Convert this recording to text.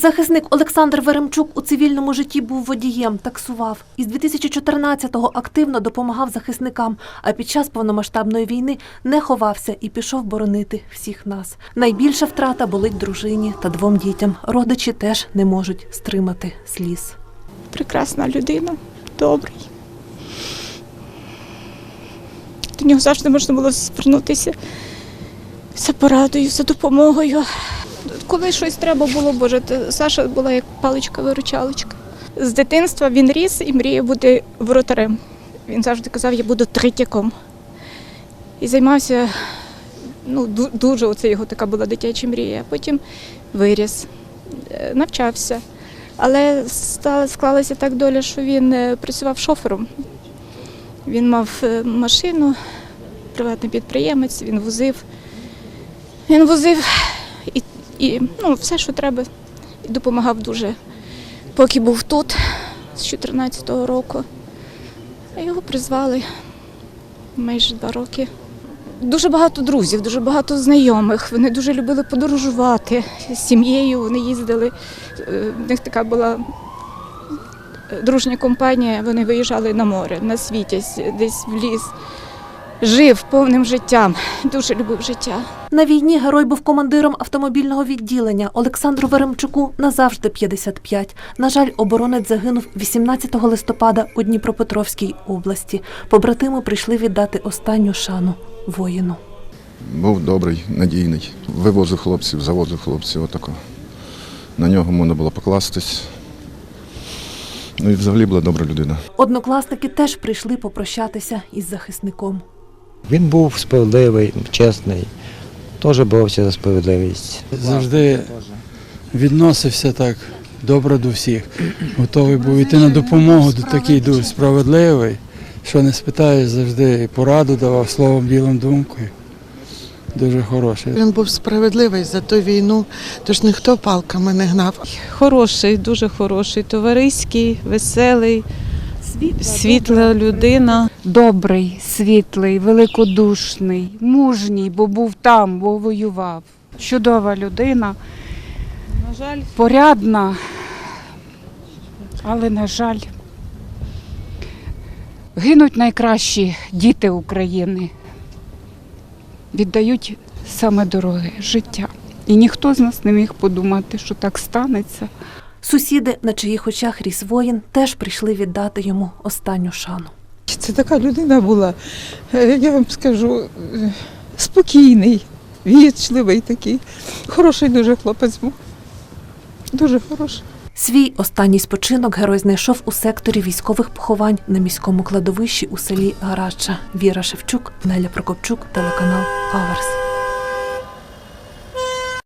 Захисник Олександр Веремчук у цивільному житті був водієм, таксував. Із 2014-го активно допомагав захисникам, а під час повномасштабної війни не ховався і пішов боронити всіх нас. Найбільша втрата болить дружині та двом дітям. Родичі теж не можуть стримати сліз. прекрасна людина, добрий. До нього завжди можна було звернутися за порадою, за допомогою. Коли щось треба було, Боже, Саша була як паличка-виручалочка. З дитинства він ріс і мріяв бути воротарем. Він завжди казав, я буду третяком. І займався, ну, дуже оце його така була дитяча мрія. Потім виріс, е, навчався. Але склалася так доля, що він е, працював шофером. Він мав е, машину, приватний підприємець, він возив. Він возив і, ну, все, що треба, і допомагав дуже. Поки був тут з 14-го року. Його призвали майже два роки. Дуже багато друзів, дуже багато знайомих. Вони дуже любили подорожувати з сім'єю. Вони їздили. В них така була е, дружня компанія. Вони виїжджали на море, на світязь, десь в ліс. Жив повним життям, дуже любив життя. На війні герой був командиром автомобільного відділення. Олександру Веремчуку назавжди 55. На жаль, оборонець загинув 18 листопада у Дніпропетровській області. Побратими прийшли віддати останню шану воїну. Був добрий, надійний. Вивозив хлопців, завозив хлопців. Отако. На нього можна було покластись. Ну і взагалі була добра людина. Однокласники теж прийшли попрощатися із захисником. Він був справедливий, чесний, теж боровся за справедливість. Завжди відносився так добре до всіх. Готовий був йти на допомогу, до такий дуже справедливий, що не спитаєш, завжди пораду давав словом, ділом, думкою. Дуже хороший. Він був справедливий за ту війну, тож ніхто палками не гнав. Хороший, дуже хороший, товариський, веселий, світла людина. добрий, світлий, великодушний, мужній, бо був там, бо воював. Чудова людина, На жаль, порядна, але, на жаль, гинуть найкращі діти України. Віддають саме дороге життя. І ніхто з нас не міг подумати, що так станеться. Сусіди, на чиїх очах ріс воїн, теж прийшли віддати йому останню шану. Це така людина була, е, я вам скажу, е, спокійний, вічливий такий. Хороший дуже хлопець був. Дуже хороший. Свій останній спочинок герой знайшов у секторі військових поховань на міському кладовищі у селі Гарача. Віра Шевчук, Неля Прокопчук, телеканал Аверс.